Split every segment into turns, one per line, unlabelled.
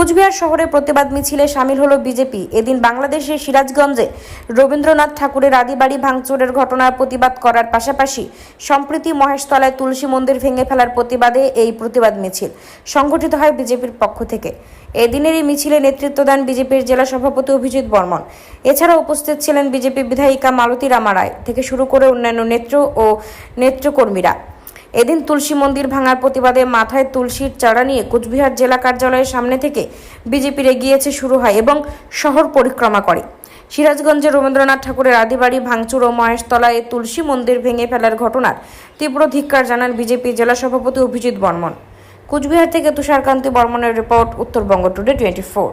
কুচবিহার শহরে প্রতিবাদ মিছিলে সামিল হলো বিজেপি। এদিন বাংলাদেশের সিরাজগঞ্জে রবীন্দ্রনাথ ঠাকুরের আদিবাড়ি ভাঙচুরের ঘটনার প্রতিবাদ করার পাশাপাশি সম্প্রতি মহেশতলায় তুলসী মন্দির ভেঙে ফেলার প্রতিবাদে এই প্রতিবাদ মিছিল সংগঠিত হয় বিজেপির পক্ষ থেকে। এদিনের এই মিছিলে নেতৃত্ব দেন বিজেপির জেলা সভাপতি অভিজিৎ বর্মন। এছাড়া উপস্থিত ছিলেন বিজেপি বিধায়িকা মালতী রামা রায় থেকে শুরু করে অন্যান্য নেত্র ও নেত্রকর্মীরা। এদিন তুলসী মন্দির ভাঙার প্রতিবাদে মাথায় তুলসীর চারা নিয়ে কুচবিহার জেলা কার্যালয়ের সামনে থেকে বিজেপির এগিয়েছে শুরু হয় এবং শহর পরিক্রমা করে। সিরাজগঞ্জের রবীন্দ্রনাথ ঠাকুরের আদিবাড়ি ভাঙচুর ও মহেশতলায় তুলসী মন্দির ভেঙে ফেলার ঘটনার তীব্র ধিক্কার জানান বিজেপি জেলা সভাপতি অভিজিৎ বর্মন। কুচবিহার থেকে তুষারকান্তি বর্মনের report, Uttarbanga today twenty four.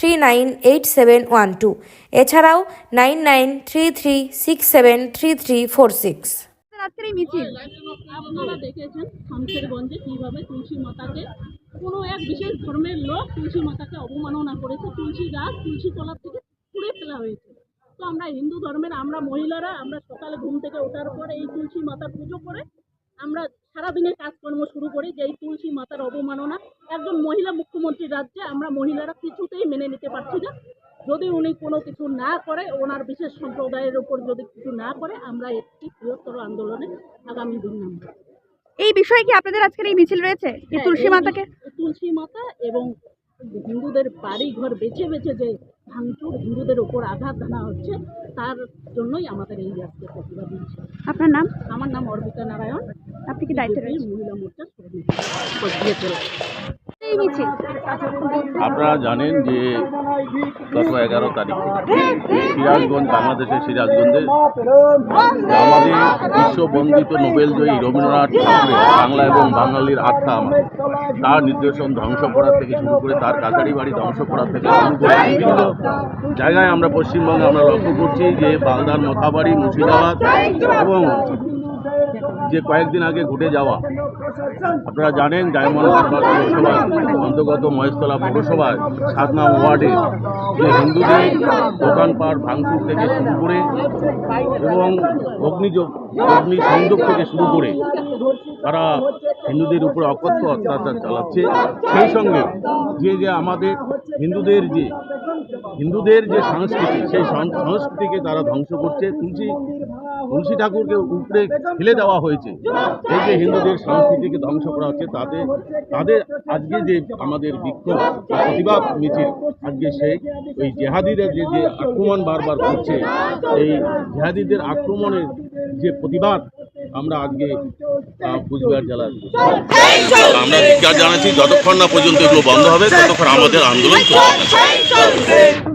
three nine eight seven one two এছাড়াও nine nine three three six seven three three four six
মিছিল।
কীভাবে কোনো এক বিশেষ ধর্মের লোক অবমাননা করেছে। তুলসী গাছ থেকে হয়েছে। তো আমরা হিন্দু ধর্মের, আমরা মহিলারা, আমরা সকালে ঘুম থেকে ওঠার পরে এই তুলসী মাতার পুজো করে আমরা সারাদিনের কাজকর্ম শুরু করি যে এই তুলসী মাতার অবমাননা একজন মহিলা মুখ্যমন্ত্রীর রাজ্যে আমরা মহিলারা কিছুতেই মেনে নিতে পারছি না। যদি উনি কোনো কিছু না করে ওনার বিশেষ সম্প্রদায়ের উপর যদি কিছু না করে আমরা একটি বৃহত্তর আন্দোলনে আগামী দিন নামব।
এই বিষয়ে কি আপনাদের আজকের এই মিছিল রয়েছে?
হ্যাঁ,
তুলসী মাতাকে?
তুলসী মাতা এবং হিন্দুদের বাড়ি ঘর বেছে বেছে যে ভাঙচুর হিন্দুদের উপর আঘাত আনা হচ্ছে তার জন্যই আমাদের এই আজকে প্রতিবাদ
আপনার নাম?
আমার নাম অর্পিতা নারায়ণ।
আপনি কি দায়িত্বে
আপনারা জানেন যে গত এগারো তারিখ সিরাজগঞ্জ বাংলাদেশের সিরাজগঞ্জে আমাদের বিশ্ববন্দিত নোবেলজয়ী রবীন্দ্রনাথ ঠাকুরের বাংলা এবং বাঙালির আত্মা আমার। তার নির্দেশন ধ্বংস করা থেকে শুরু করে তার কাছারি বাড়ি ধ্বংস করা থেকে শুরু করে বিভিন্ন জায়গায় আমরা পশ্চিমবঙ্গে আমরা লক্ষ্য করছি যে বালদার মথাবাড়ি মুর্শিদাবাদ এবং যে কয়েকদিন আগে ঘটে যাওয়া। আপনারা জানেন ডায়মন্ড হারবার পৌরসভা অন্তর্গত মহেশতলা পৌরসভায় সাত নাম ওয়ার্ডে যে হিন্দুদের দোকানপাট ভাঙচুর থেকে শুরু করে এবং অগ্নিযোগ অগ্নি সংযোগ থেকে শুরু করে তারা হিন্দুদের উপরে অকথ্য অত্যাচার চালাচ্ছে। সেই সঙ্গে যে যে আমাদের হিন্দুদের যে হিন্দুদের যে সংস্কৃতি, সেই সংস্কৃতিকে তারা ধ্বংস করছে তুলসী তুলসী ঠাকুরকে উপরে ফেলে দেওয়া হয়েছে। এই যে হিন্দুদের সংস্কৃতিকে ধ্বংস করা হচ্ছে, তাতে তাদের আজকে যে আমাদের বিক্ষোভ প্রতিবাদ মিছিল, আজকে সেই ওই জেহাদিদের যে যে আক্রমণ বারবার করছে এই জেহাদিদের আক্রমণের যে প্রতিবাদ আমরা আজকে কুচবিহার জেলার আমরা জানাচ্ছি, যতক্ষণ না পর্যন্ত এগুলো বন্ধ হবে, ততক্ষণ আমাদের আন্দোলন চলবে।